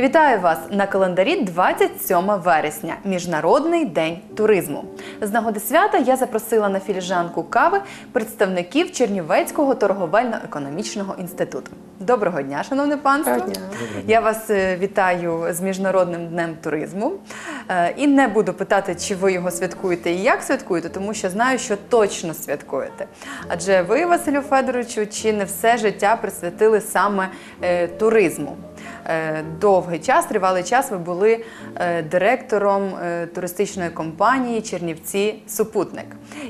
Вітаю вас на календарі 27 вересня, Міжнародний день туризму. З нагоди свята я запросила на філіжанку кави представників Чернівецького торговельно-економічного інституту. Доброго дня, шановне панство! Доброго дня. Я вас е, вітаю з Міжнародним днем туризму. Е, І не буду питати, чи ви його святкуєте і як святкуєте, тому що знаю, що точно святкуєте. Адже ви, Василю Федоровичу, чи не все життя присвятили саме е, туризму? Е, Довгий час, тривалий час ви були е, директором е, туристичної компанії Чернівці Супутник.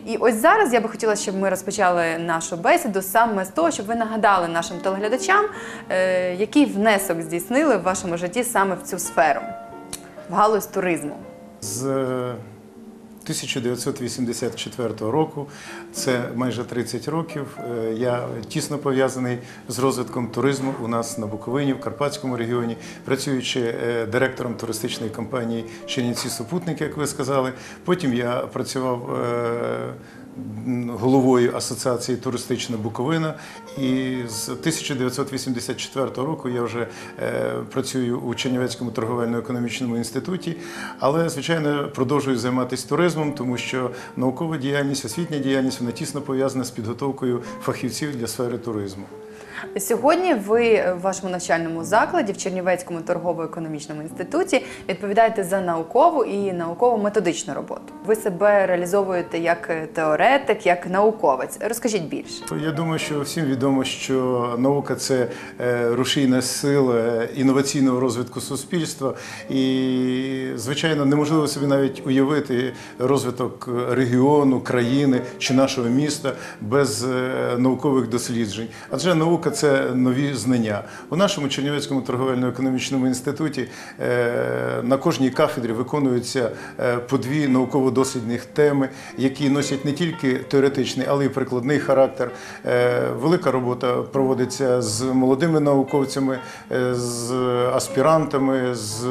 І ось зараз я би хотіла, щоб ми розпочали нашу бесіду саме з того, щоб ви нагадали нашим телеглядачам, який внесок здійснили в вашому житті саме в цю сферу, в галузь туризму. З 1984 року, це майже 30 років. е, Я тісно пов'язаний з розвитком туризму у нас на Буковині, в Карпатському регіоні, працюючи е, директором туристичної компанії Чернівці Супутник, як ви сказали. Потім я працював. Головою Асоціації туристична Буковина, і з 1984 року я вже е, працюю у Чернівецькому торговельно-економічному інституті, але звичайно продовжую займатися туризмом, тому що наукова діяльність, освітня діяльність вона тісно пов'язана з підготовкою фахівців для сфери туризму. Сьогодні ви в вашому навчальному закладі в Чернівецькому торгово-економічному інституті відповідаєте за наукову і науково-методичну роботу. Ви себе реалізовуєте як теоретик, як науковець. Розкажіть більше. Я думаю, що всім відомо, що наука це е, рушійна сила інноваційного розвитку суспільства, і звичайно неможливо собі навіть уявити розвиток регіону, країни чи нашого міста без е, наукових досліджень. Адже наука це нові знання. У нашому Чернівецькому торговельно-економічному інституті е, на кожній кафедрі виконуються е, по дві науково-дослідних теми, які носять не тільки теоретичний, але й прикладний характер. Е, Велика робота проводиться з молодими науковцями, з аспірантами, з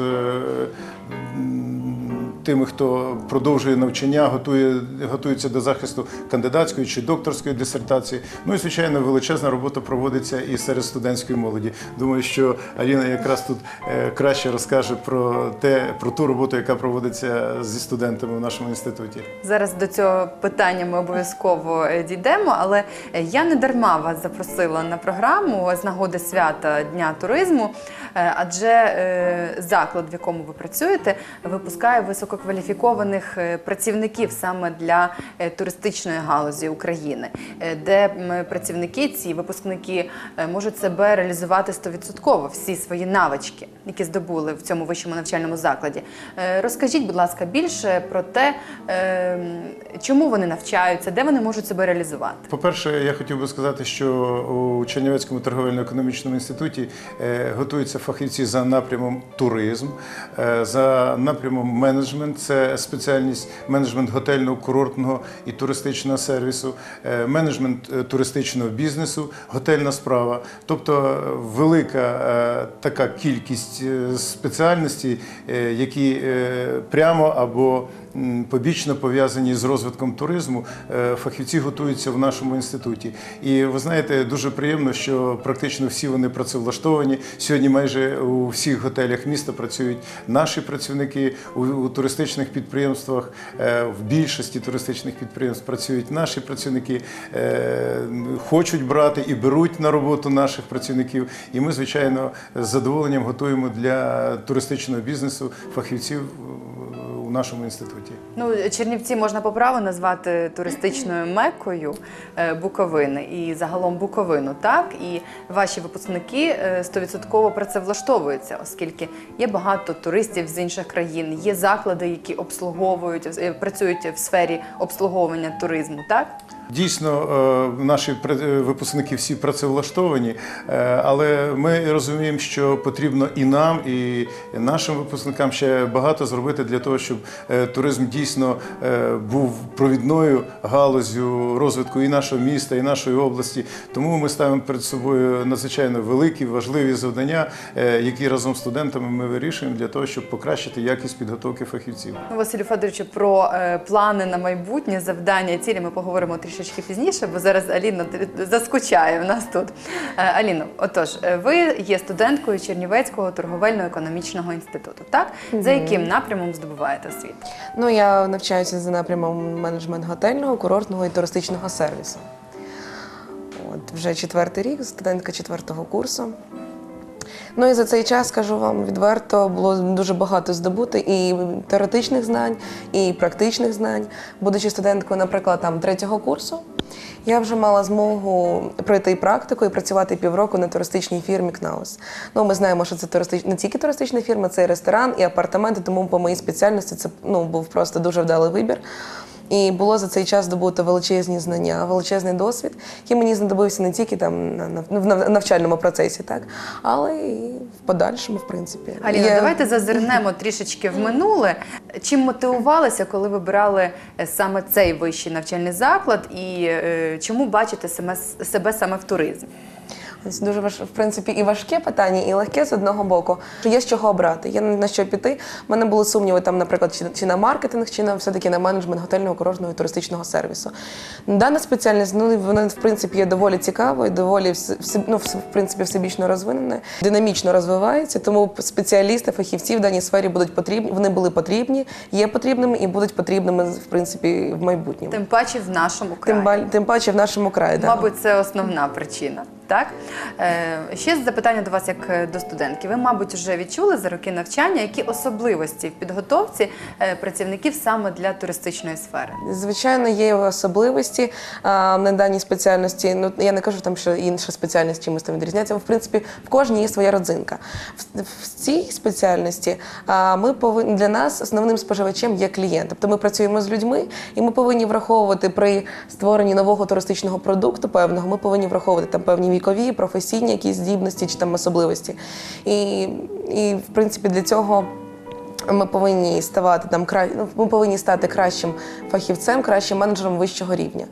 тими, хто продовжує навчання, готує, готується до захисту кандидатської чи докторської дисертації. Ну і звичайно, величезна робота проводиться і серед студентської молоді. Думаю, що Аліна якраз тут е, краще розкаже про те, про ту роботу, яка проводиться зі студентами в нашому інституті. Зараз до цього питання ми обов'язково е, дійдемо, але е, я не дарма вас запросила на програму з нагоди свята Дня туризму, адже заклад, в якому ви працюєте, випускає висококваліфікованих е, працівників саме для е, туристичної галузі України, е, де працівники, ці випускники можуть себе реалізувати 100% всі свої навички, які здобули в цьому вищому навчальному закладі. Розкажіть, будь ласка, більше про те, чому вони навчаються, де вони можуть себе реалізувати. По-перше, я хотів би сказати, що у Чернівецькому торговельно-економічному інституті готуються фахівці за напрямом туризм, за напрямом менеджмент, це спеціальність менеджмент готельного, курортного і туристичного сервісу, е, менеджмент е, туристичного бізнесу, готельна справа. Тобто е, велика така кількість спеціальностей, які прямо або побічно пов'язані з розвитком туризму, е, фахівці готуються в нашому інституті. І ви знаєте, дуже приємно, що практично всі вони працевлаштовані. Сьогодні майже у всіх готелях міста працюють наші працівники у, туристичних підприємствах. е, В більшості туристичних підприємств працюють наші працівники, е, хочуть брати і беруть на роботу наших працівників. І ми, звичайно, з задоволенням готуємо для туристичного бізнесу фахівців е, нашому інституті. Ну, Чернівці можна по праву назвати туристичною меккою е, Буковини і загалом Буковину, так? І ваші випускники стовідсотково 100% працевлаштовуються, оскільки є багато туристів з інших країн, є заклади, які обслуговують, е, працюють в сфері обслуговування туризму, так? Дійсно, е, наші е, випускники всі працевлаштовані, е, але ми розуміємо, що потрібно і нам, і нашим випускникам ще багато зробити для того, щоб туризм дійсно був провідною галузю розвитку і нашого міста, і нашої області. Тому ми ставимо перед собою надзвичайно великі, важливі завдання, які разом з студентами ми вирішуємо для того, щоб покращити якість підготовки фахівців. Василю Федоровичу, про плани на майбутнє, завдання і цілі ми поговоримо трішечки трішечки пізніше, бо зараз Аліна заскучає в нас тут. Е, Аліно, отож, е, ви є студенткою Чернівецького торговельно-економічного інституту, так? За яким напрямом здобуваєте освіту? Ну, я навчаюся за напрямом менеджмент готельного, курортного і туристичного сервісу. От, вже четвертий рік, студентка четвертого курсу. Ну і за цей час, скажу вам відверто, було дуже багато здобути і теоретичних знань, і практичних знань. Будучи студенткою, наприклад, там третього курсу, я вже мала змогу пройти практику і працювати півроку на туристичній фірмі КНАУС. Ну, ми знаємо, що це туристич... не тільки туристична фірма, це і ресторан, і апартаменти, тому по моїй спеціальності це ну, був просто дуже вдалий вибір. І було за цей час здобуто величезні знання, величезний досвід, який мені знадобився не тільки там на, навчальному процесі, так, але і в подальшому, в принципі. Аліна, Є- давайте зазирнемо трішечки в минуле. Чим мотивувалися, коли вибирали е, саме цей вищий навчальний заклад, і е, чому бачите себе саме в туризмі? Це дуже важ, в принципі і важке питання, і легке з одного боку. Є з чого обрати, є на що піти. У мене були сумніви там, наприклад, чи, чи на маркетинг, чи на все-таки на менеджмент готельного курортного і туристичного сервісу. Дана спеціальність, ну вона в принципі є доволі цікавою, доволі ну, в принципі всебічно розвиненою, динамічно розвивається. Тому спеціалісти, фахівці в даній сфері будуть потрібні. Вони були потрібні, є потрібними і будуть потрібними в принципі в майбутньому. Тим паче в нашому краї. Тим, тим паче в нашому краї. да. Мабуть, це основна причина. Так е, ще запитання до вас, як е, до студентки. Ви, мабуть, вже відчули за роки навчання, які особливості в підготовці е, працівників саме для туристичної сфери? Звичайно, є особливості на даній спеціальності. Ну я не кажу там, що інша спеціальність чимось там відрізняється. В принципі, в кожній є своя родзинка. В, цій спеціальності ми повинні для нас основним споживачем є клієнт. Тобто ми працюємо з людьми, і ми повинні враховувати при створенні нового туристичного продукту певного. Ми повинні враховувати там певні вікові, професійні якісь здібності чи там особливості. І, і в принципі для цього. Ми повинні ставати там кра... ну, ми повинні стати кращим фахівцем, кращим менеджером вищого рівня.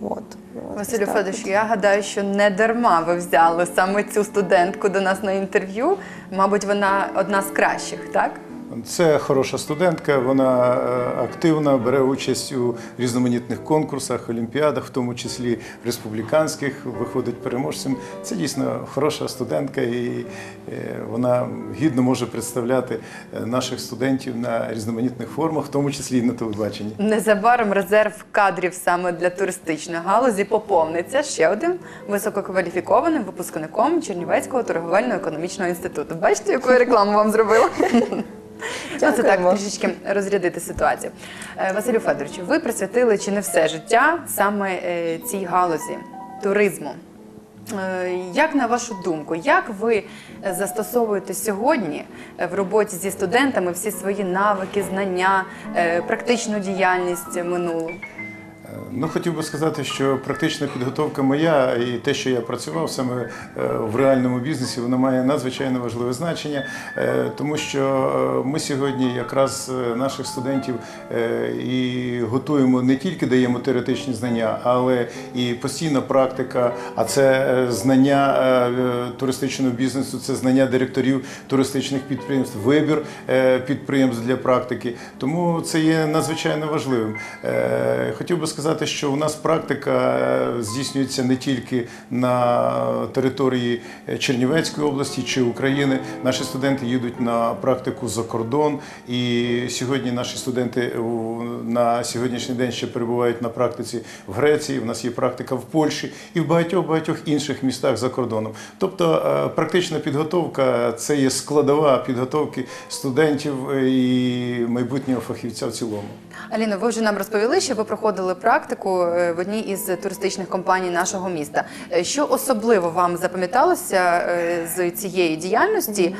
От. Василю так. Федоровичу, я гадаю, що не дарма ви взяли саме цю студентку до нас на інтерв'ю. Мабуть, вона одна з кращих, так? Це хороша студентка, вона е, активна, бере участь у різноманітних конкурсах, олімпіадах, в тому числі республіканських, виходить переможцем. Це дійсно хороша студентка, і е, вона гідно може представляти е, наших студентів на різноманітних формах, в тому числі і на телебаченні. Незабаром резерв кадрів саме для туристичної галузі поповниться ще один висококваліфікованим випускником Чернівецького торговельно-економічного інституту. Бачите, яку рекламу вам зробила? Ну, це так трішечки розрядити ситуацію. Е, Василю Федоровичу, ви присвятили чи не все життя саме е, цій галузі туризму. Е, Як на вашу думку, як ви застосовуєте сьогодні в роботі зі студентами всі свої навики, знання, практичну діяльність минулу? Ну, хотів би сказати, що практична підготовка моя і те, що я працював саме е, в реальному бізнесі, воно має надзвичайно важливе значення, е, тому що е, ми сьогодні якраз наших студентів і готуємо не тільки даємо теоретичні знання, але і постійна практика. А це знання туристичного бізнесу, це знання директорів туристичних підприємств, вибір підприємств для практики. Тому це є надзвичайно важливим. Хотів би сказати, що у нас практика е, здійснюється не тільки на території е, Чернівецької області чи України. Наші студенти їдуть на практику за кордон, і сьогодні наші студенти на сьогоднішній день ще перебувають на практиці в Греції. У нас є практика в Польщі і в багатьох багатьох інших містах за кордоном. Тобто е, практична підготовка це є складова підготовки студентів е, і майбутнього фахівця в цілому. Аліно, ви вже нам розповіли, що ви проходили практику е, в одній із туристичних компаній нашого міста. Е, Що особливо вам запам'яталося е, з цієї діяльності?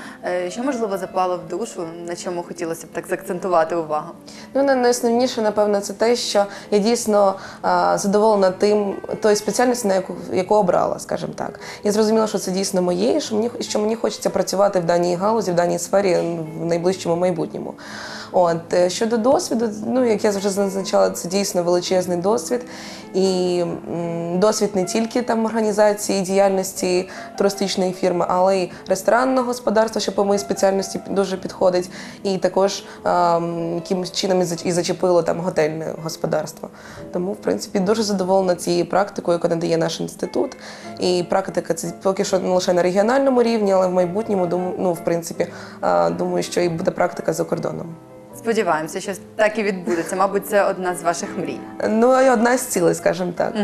Що можливо запало в душу, на чому хотілося б так заакцентувати увагу? Ну, най- найосновніше, напевно, це те, що я дійсно а, задоволена тим тої спеціальності, на яку, яку обрала, скажімо так. Я зрозуміла, що це дійсно моє, і що мені що мені хочеться працювати в даній галузі, в даній сфері в найближчому майбутньому. От е, щодо досвіду, ну як я вже зазначала, це дійсно величезний досвід. І досвід не тільки там організації діяльності туристичної фірми, але й ресторанного господарства, що по моїй спеціальності дуже підходить, і також якимось чином і зач- і зачепило там готельне господарство. Тому, в принципі, дуже задоволена цією практикою, яку надає наш інститут. І практика це поки що не лише на регіональному рівні, але в майбутньому думаю, ну, в принципі, думаю, що і буде практика за кордоном. Сподіваємося, що так і відбудеться. Мабуть, це одна з ваших мрій. Ну і одна з цілей, скажімо так,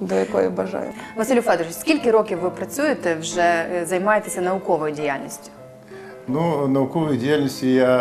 до якої бажаю. Василю Федорович, скільки років ви працюєте, вже е, займаєтеся науковою діяльністю? Ну, науковою діяльністю я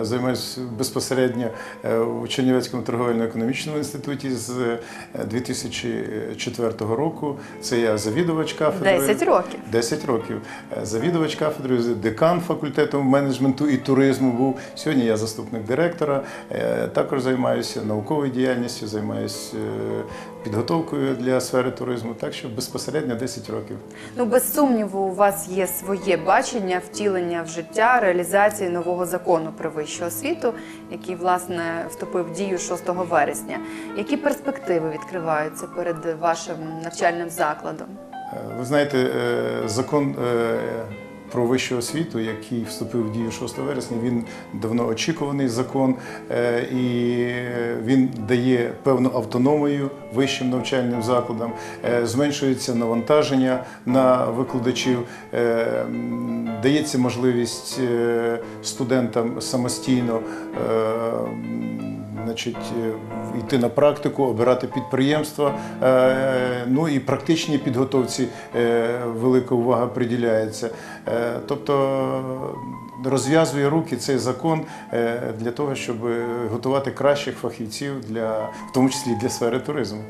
е, займаюся безпосередньо е, у Чернівецькому торговельно-економічному інституті з е, 2004 року. Це я завідувач кафедри. 10 років. 10 років. Е, Завідувач кафедри, декан факультету менеджменту і туризму був. Сьогодні я заступник директора. Е, Також займаюся науковою діяльністю, займаюся е, підготовкою для сфери туризму. Так що безпосередньо 10 років. Ну, без сумніву, у вас є своє бачення втілення в життя реалізації нового закону про вищу освіту, який власне вступив в дію 6 вересня. Які перспективи відкриваються перед вашим навчальним закладом? Е, Ви знаєте, е, закон е, про вищу освіту, який вступив в дію 6 вересня, він давно очікуваний закон, е, і він дає певну автономію вищим навчальним закладам, Е, зменшується навантаження на викладачів, е, дається можливість студентам самостійно. Значить, е, йти на практику, обирати підприємства. Е, Ну і практичній підготовці е, велика увага приділяється. Тобто розв'язує руки цей закон для того, щоб готувати кращих фахівців для в тому числі для сфери туризму.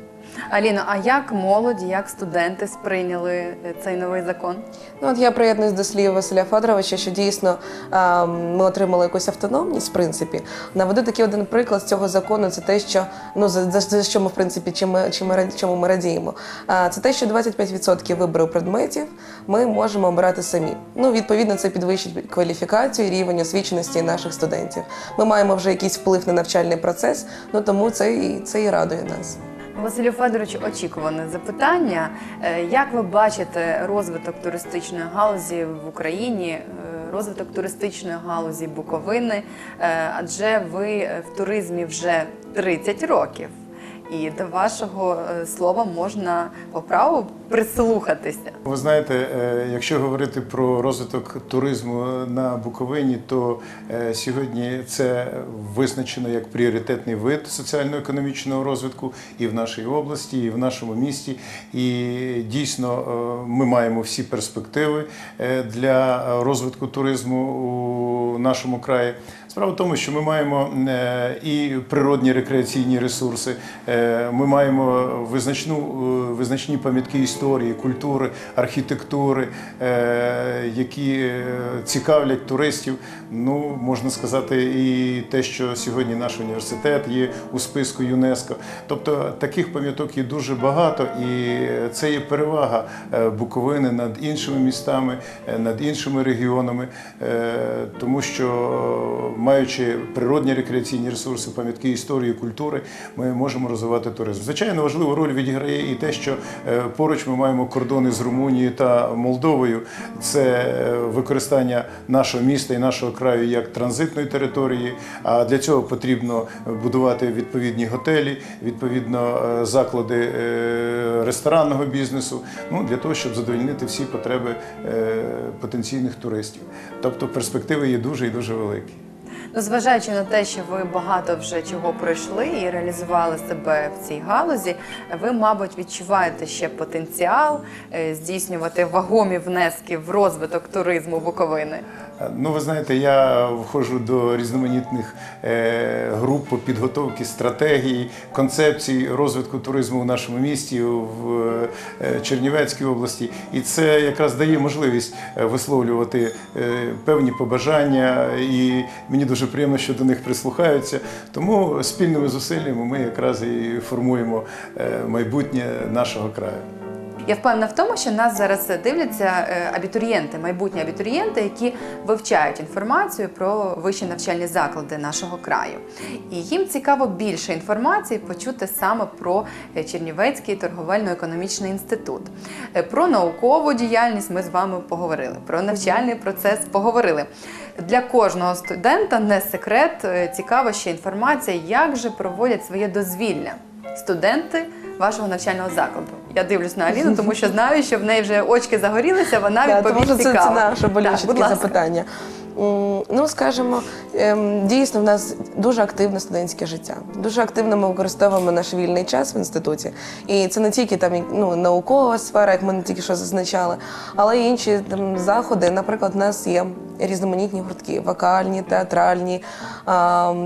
Аліно, а як молоді, як студенти сприйняли е, цей новий закон? Ну, от я приєднуюсь до слів Василя Федоровича, що дійсно е, ми отримали якусь автономність, в принципі. Наведу такий один приклад з цього закону. Це те, що ну за, за, за що ми в принципі чим чим чому ми радіємо. Е, це те, що 25% вибору предметів ми можемо обирати самі. Ну, відповідно, це підвищить кваліфікацію і рівень освіченості наших студентів. Ми маємо вже якийсь вплив на навчальний процес, ну тому це це і радує нас. Василю Федоровичу, очікуване запитання. Е, Як ви бачите розвиток туристичної галузі в Україні, е, розвиток туристичної галузі Буковини? Е, Адже ви в туризмі вже 30 років. І до вашого е, слова можна по праву прислухатися. Ви знаєте, е, якщо говорити про розвиток туризму на Буковині, то е, сьогодні це визначено як пріоритетний вид соціально-економічного розвитку і в нашій області, і в нашому місті. І дійсно ми маємо всі перспективи для розвитку туризму у нашому краї. Справа в тому, що ми маємо е, і природні рекреаційні ресурси, е, ми маємо визначну, е, визначні пам'ятки історії, культури, архітектури, які цікавлять туристів. Ну, можна сказати, і те, що сьогодні наш університет є у списку ЮНЕСКО. Тобто таких пам'яток є дуже багато, і це є перевага Буковини над іншими містами, над іншими регіонами, тому що маючи природні рекреаційні ресурси, пам'ятки історії, культури, ми можемо розвивати туризм. Звичайно, важливу роль відіграє і те, що е, поруч ми маємо кордони з Румунією та Молдовою. Це е, використання нашого міста і нашого краю як транзитної території. А для цього потрібно будувати відповідні готелі, відповідно е, заклади ресторанного бізнесу. Ну для того, щоб задовольнити всі потреби потенційних туристів. Тобто перспективи є дуже і дуже великі. Ну, зважаючи на те, що ви багато вже чого пройшли і реалізували себе в цій галузі, ви, мабуть, відчуваєте ще потенціал е, здійснювати вагомі внески в розвиток туризму Буковини. Ну, ви знаєте, я входжу до різноманітних е, груп по підготовці стратегії, концепцій розвитку туризму в нашому місті, в е, Чернівецькій області. І це якраз дає можливість е, висловлювати е, певні побажання, і мені дуже приємно, що до них прислухаються. Тому спільними зусиллями ми якраз і формуємо е, майбутнє нашого краю. Я впевнена в тому, що нас зараз дивляться е, абітурієнти, майбутні абітурієнти, які вивчають інформацію про вищі навчальні заклади нашого краю. І їм цікаво більше інформації почути саме про е, Чернівецький торговельно-економічний інститут. Е, Про наукову діяльність ми з вами поговорили, про навчальний процес поговорили. Для кожного студента не секрет, цікава ще інформація, як же проводять своє дозвілля студенти вашого навчального закладу. Я дивлюсь на Аліну, тому що знаю, що в неї вже очки загорілися, вона відповість відповість тому що це, це наше болюче таке запитання. Ну, скажімо, ем, дійсно, в нас дуже активне студентське життя. Дуже активно ми використовуємо наш вільний час в інституті. І це не тільки там ну, наукова сфера, як ми не тільки що зазначали, але й інші там, заходи. Наприклад, у нас є різноманітні гуртки: вокальні, театральні,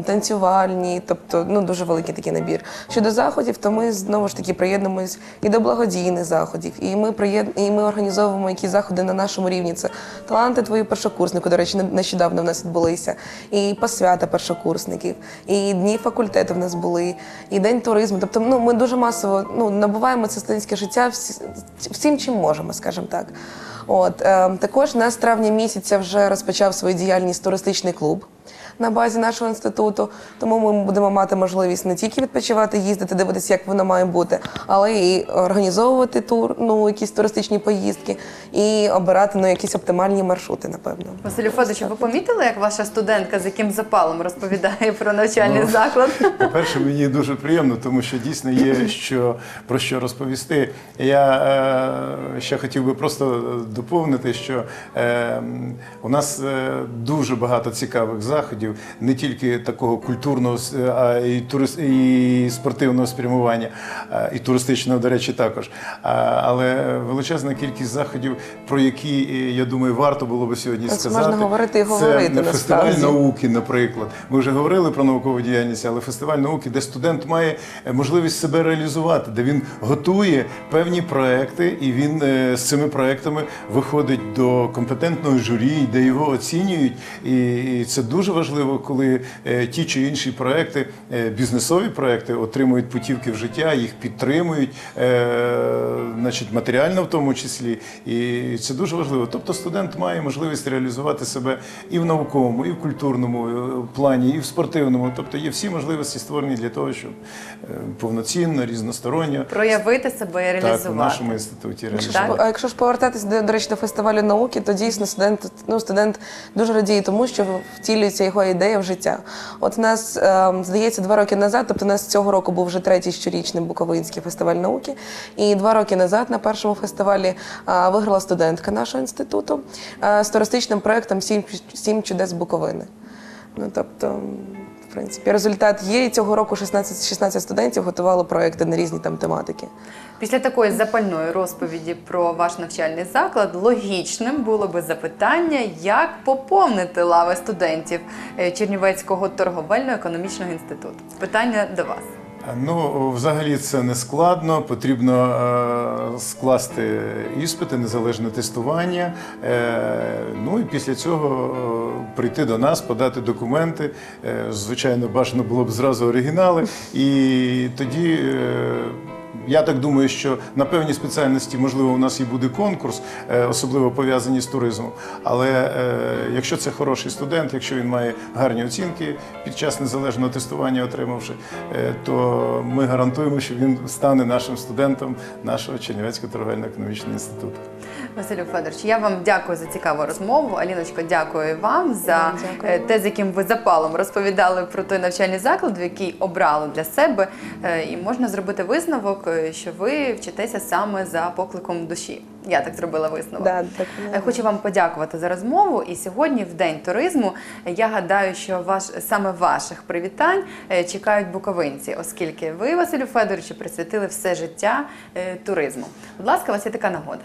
танцювальні, тобто ну, дуже великий такий набір. Щодо заходів, то ми знову ж таки приєднуємось і до благодійних заходів, і ми приєд... і ми організовуємо які заходи на нашому рівні. Це таланти твої першокурснику. До речі, нещодавно в нас відбулися, і посвята першокурсників, і дні факультету в нас були, і день туризму. Тобто, ну ми дуже масово ну набуваємо це студентське життя всі- всім, чим можемо, скажімо так. От е, також нас травня місяця вже розпочав свою діяльність туристичний клуб на базі нашого інституту. Тому ми будемо мати можливість не тільки відпочивати, їздити, дивитися, як воно має бути, але і організовувати тур, ну якісь туристичні поїздки і обирати ну якісь оптимальні маршрути, напевно. Василю Федоровичу, ви помітили, як ваша студентка з яким запалом розповідає про навчальний Ну, заклад? По-перше, мені дуже приємно, тому що дійсно є що, про що розповісти. Я е, ще хотів би просто доповнити, що е, у нас е, дуже багато цікавих заходів, не тільки такого культурного, а і, турист, і спортивного спрямування, а, і туристичного, до речі, також. Але величезна кількість заходів, про які, е, я думаю, варто було би сьогодні Це сказати. можна говорити і говорити, Це фестиваль науки, наприклад. Ми вже говорили про наукову діяльність, але фестиваль науки, де студент має е, можливість себе реалізувати, де він готує певні проекти, і він е, з цими проектами виходить до компетентного журі, де його оцінюють. І це дуже важливо, коли е, ті чи інші проекти, е, бізнесові проекти, отримують путівки в життя, їх підтримують, е, значить, матеріально в тому числі. І це дуже важливо. Тобто студент має можливість реалізувати себе і в науковому, і в культурному плані, і в спортивному. Тобто є всі можливості створені для того, щоб повноцінно, різносторонньо Проявити себе і так, в нашому інституті реалізувати. а якщо ж повертатись до, до речі до фестивалю науки, то дійсно студент, ну, студент дуже радіє тому, що втілюється його ідея в життя. От в нас, ем, здається, два роки назад, тобто у нас цього року був вже третій щорічний Буковинський фестиваль науки. І два роки назад на першому фестивалі виграла студентка нашого інституту з туристичним проєктом «Сім, «Сім чудес Буковини. Ну, тобто, принципі, результат є. І цього року 16, 16 студентів готували проекти на різні там тематики. Після такої запальної розповіді про ваш навчальний заклад логічним було би запитання, як поповнити лави студентів е, Чернівецького торговельно-економічного інституту. Питання до вас. Ну, взагалі це не складно. Потрібно е, скласти іспити, незалежне тестування. Е, ну і після цього е, прийти до нас, подати документи. Е, звичайно, бажано було б зразу оригінали. І тоді. Е, я так думаю, що на певні спеціальності, можливо, у нас і буде конкурс, е, особливо пов'язані з туризмом. Але е, якщо це хороший студент, якщо він має гарні оцінки під час незалежного тестування, отримавши, е, то ми гарантуємо, що він стане нашим студентом нашого Чернівецького торговельно-економічного інституту. Василю Федорович, я вам дякую за цікаву розмову. Аліночко, дякую вам за Дякую. те, з яким ви запалом розповідали про той навчальний заклад, який обрали для себе. І можна зробити висновок, що ви вчитеся саме за покликом душі. Я так зробила висновок. Да, так, Е, Хочу вам подякувати за розмову. І сьогодні, в день туризму, е, я гадаю, що ваш саме ваших привітань е, чекають буковинці, оскільки ви, Василю Федоровичу, присвятили все життя е, туризму. Будь ласка, у вас є така нагода.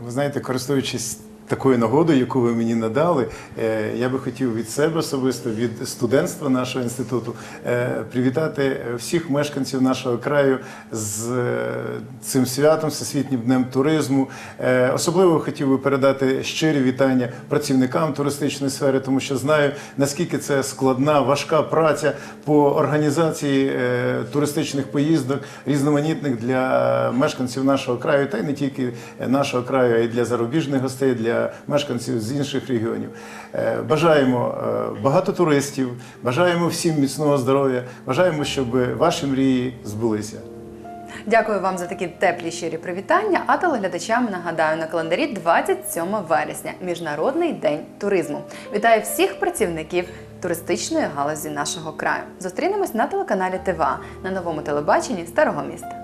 Ви знаєте, користуючись такою нагодою, яку ви мені надали, е, я би хотів від себе особисто, від студентства нашого інституту е, привітати всіх мешканців нашого краю з е, цим святом, Всесвітнім днем туризму. Особливо хотів би передати щирі вітання працівникам туристичної сфери, тому що знаю, наскільки це складна, важка праця по організації туристичних поїздок, різноманітних для мешканців нашого краю, та й не тільки нашого краю, а й для зарубіжних гостей, для мешканців з інших регіонів. Е, Бажаємо е, багато туристів, бажаємо всім міцного здоров'я, бажаємо, щоб ваші мрії збулися. Дякую вам за такі теплі щирі привітання. А телеглядачам нагадаю на календарі 27 вересня Міжнародний день туризму. Вітаю всіх працівників туристичної галузі нашого краю. Зустрінемось на телеканалі ТВА на новому телебаченні Старого міста.